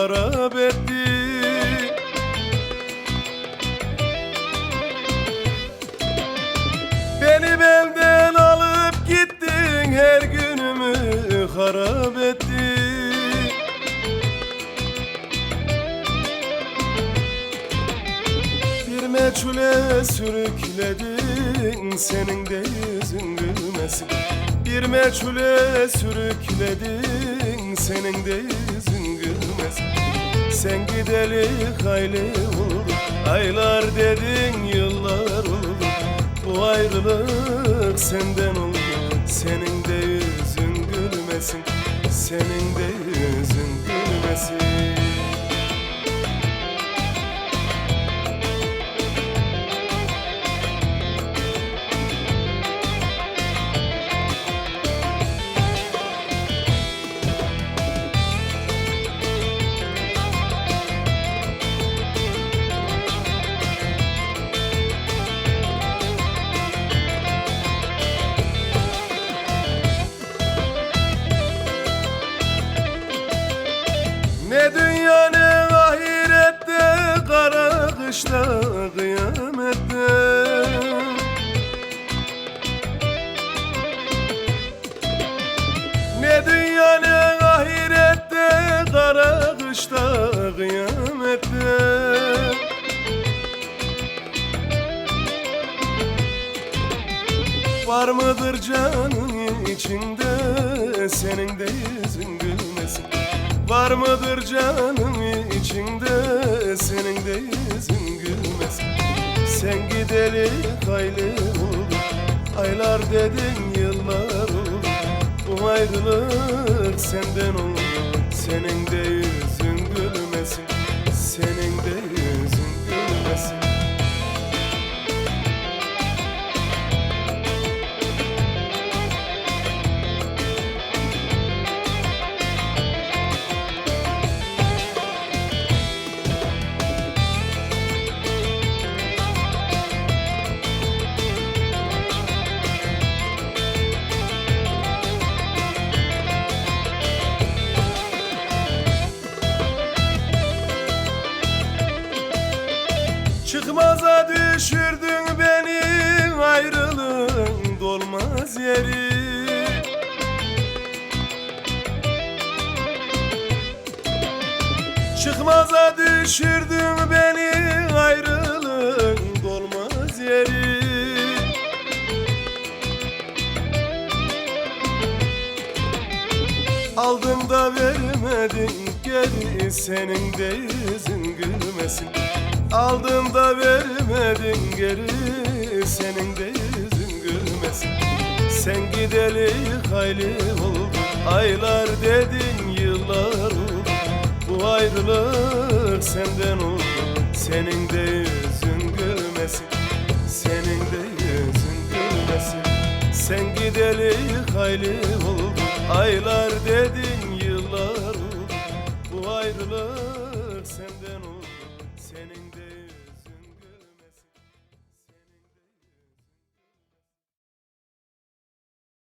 harap etti. Beni benden alıp gittin her günümü harap ettin Bir meçhule sürükledin senin de yüzün gülmesin. Bir meçhule sürükledin senin de yüzün Sen gideli hayli oldu aylar dedin yıllar oldu Bu ayrılık senden oldu. Senin de yüzün gülmesin. Senin de yüzün kışta kıyamette Ne dünya ne ahirette kara kışta kıyamette. Var mıdır canın içinde senin de yüzün gülmesin Var mıdır canın içinde? Senin de yüzün gülmesin Sen gideli oldu. Aylar dedin yıllar oldu. Bu ayrılık senden oldu. Senin de yüzün gülmesin. Senin de yüzün gülmesin Çıkmaza düşürdün beni ayrılığın dolmaz yeri. Çıkmaza düşürdün beni ayrılığın dolmaz yeri. Aldım da vermedin geri senin de yüzün gülmesin. Aldım da vermedin geri senin de yüzün gülmesin. Sen gideli hayli oldu aylar dedin yıllar oldu. Bu ayrılık senden oldu senin de yüzün gülmesin. Senin de yüzün gülmesin. Sen gideli hayli oldu aylar dedin yıllar ayrılık